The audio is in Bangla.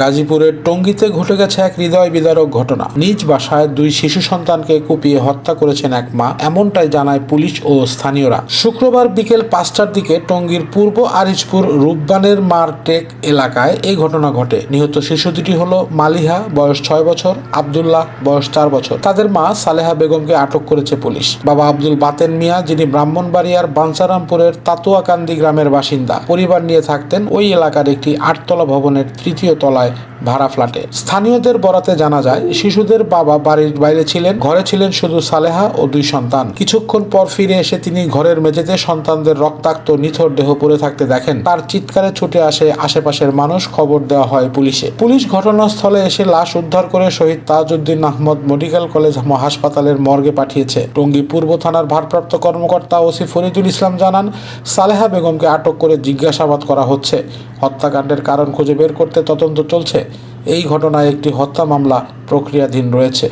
গাজীপুরের টঙ্গীতে ঘটে গেছে এক হৃদয় বিদারক ঘটনা। নিজ বাসায় দুই শিশু সন্তানকে কুপিয়ে হত্যা করেছেন এক মা, এমনটাই জানায় পুলিশ ও স্থানীয়রা। শুক্রবার বিকেল পাঁচটার দিকে টঙ্গীর পূর্ব আরিজপুর রূপবানের মারটেক এলাকায় এই ঘটনা ঘটে। নিহত শিশু দুটি হল মালিহা, বয়স ছয় বছর, আবদুল্লাহ, বয়স চার বছর। তাদের মা সালেহা বেগমকে আটক করেছে পুলিশ। বাবা আব্দুল বাতেন মিয়া, যিনি ব্রাহ্মণবাড়িয়ার বাঞ্চারামপুরের তাতুয়াকান্দি গ্রামের বাসিন্দা, পরিবার নিয়ে থাকতেন ওই এলাকার একটি আটতলা ভবনের তৃতীয় তলায়। ভাড়া ফ্ল্যাটে। স্থানীয়দের বরাতে জানা যায়, শিশুদের বাবা বাড়ির বাইরে ছিলেন, ঘরে ছিলেন শুধু সালেহা ও দুই সন্তান। কিছুক্ষণ পর ফিরে এসে তিনি ঘরের মেঝেতে সন্তানদের রক্তাক্ত নিথর দেহ পড়ে থাকতে দেখেন। তার চিৎকারে ছুটে আসে আশেপাশের মানুষ, খবর দেওয়া হয় পুলিশে। পুলিশ ঘটনাস্থলে এসে লাশ উদ্ধার করে শহীদ তাজউদ্দিন আহমদ মেডিকেল কলেজ হাসপাতালের মর্গে পাঠিয়েছে। টঙ্গী পূর্ব থানার ভারপ্রাপ্ত কর্মকর্তা ওসি ফরিদুল ইসলাম জানান, সালেহা বেগমকে আটক করে জিজ্ঞাসাবাদ করা হচ্ছে। হত্যাকাণ্ডের কারণ খুঁজে বের করতে তদন্ত চলছে। এই ঘটনায় একটি হত্যা মামলা প্রক্রিয়াধীন রয়েছে।